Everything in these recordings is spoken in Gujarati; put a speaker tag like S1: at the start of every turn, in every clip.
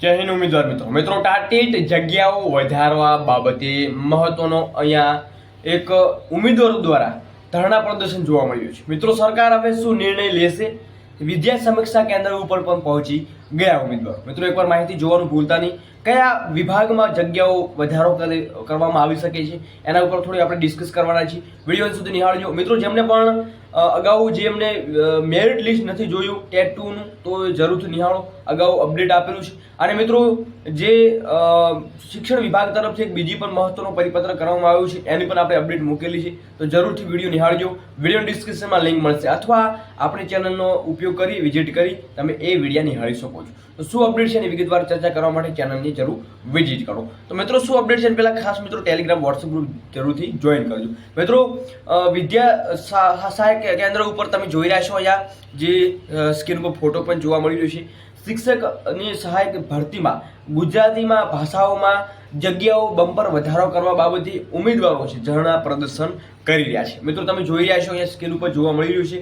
S1: જય હિન્દ ઉમેદવાર મિત્રો. મિત્રો, ટાટીટ જગ્યાઓ વધારવા બાબતે મહત્વનો અહીંયા એક ઉમેદવારો દ્વારા ધરણા પ્રદર્શન જોવા મળ્યું છે. મિત્રો, સરકાર હવે શું નિર્ણય લેશે? વિદ્યા સમીક્ષા કેન્દ્ર ઉપર પણ પહોંચી ગયા ઉમેદવારો. મિત્રો, એકવાર માહિતી જોવાનું ભૂલતા નહીં. કયા વિભાગમાં જગ્યાઓ વધારો કરે- કરવામાં આવી શકે છે? એના ઉપર થોડી આપણે ડિસ્કસ કરવાના છીએ. વીડિયો સુધી નિહાળજો. મિત્રો, જેમને પણ અગાઉ અગાઉ જેમને મેરિટ લિસ્ટ નથી જોયું ટેટ ટુનું તો જરૂરથી નિહાળો. અગાઉ અપડેટ આપેલું છે. અને મિત્રો, જે શિક્ષણ વિભાગ તરફથી એક બીજી પણ મહત્વનો પરિપત્ર કરવામાં આવ્યું છે, એની પણ આપણે અપડેટ મૂકેલી છે. તો જરૂરથી વીડિયો નિહાળજો. વીડિયો ડિસ્ક્રિપ્શનમાં લિંક મળશે. અથવા આપણી ચેનલનો ઉપયોગ કરી વિઝિટ કરી, તમે એ વીડિયો નિહાળી શકો છો. તો શું અપડેટ છે એની વિગતવાર ચર્ચા કરવા માટે ચેનલની જરૂર વિઝિટ કરો. તો મિત્રો, શું અપડેટ છે પહેલાં ખાસ મિત્રો ટેલિગ્રામ વોટ્સઅપ ગ્રુપ જરૂરથી જોઈન કરજો. મિત્રો વિદ્યા, સા- સહાયક કેન્દ્ર ઉપર તમે જોઈ રહ્યા છો અહીંયા જે સ્ક્રીન ઉપર ફોટો પણ જોવા મળી રહ્યો છે. શિક્ષકની સહાયક ભરતીમાં ગુજરાતીમાં ભાષાઓમાં જગ્યાઓ બમ્પર વધારો કરવા બાબતે ઉમેદવારો છે, ઝરણા પ્રદર્શન કરી રહ્યા છે. મિત્રો, તમે જોઈ રહ્યા છો, અહીંયા સ્ક્રીન ઉપર જોવા મળી રહ્યું છે.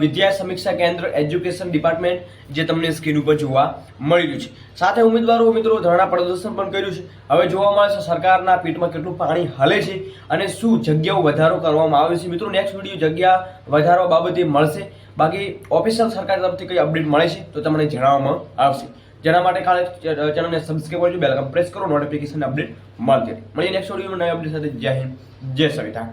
S1: વિદ્યા સમીક્ષા કેન્દ્ર એજ્યુકેશન ડિપાર્ટમેન્ટ જે તમને સ્ક્રીન ઉપર જોવા મળી રહ્યું છે. સાથે ઉમેદવારો, મિત્રો, ધરણા પ્રદર્શન પણ કર્યું છે. હવે જોવા મળે છે, સરકારના પેટમાં કેટલું પાણી હલે છે અને શું જગ્યાઓ વધારો કરવામાં આવે છે. મિત્રો નેક્સ્ટ વીડિયો જગ્યા વધારવા બાબતે મળશે. બાકી ઓફિશિયલ સરકાર તરફથી કઈ અપડેટ મળે છે તો તમને જણાવવામાં આવશે. જેના માટે કાલે ચેનલને સબસ્ક્રાઈબ કરજો બેલ પ્રેસ કરો નોટિફિકેશન અપડેટ મળતી મળીએ નેક્સ્ટ વીડિયો નવી અપડેટ સાથે. જય હિન્દ, જય સંવિધાન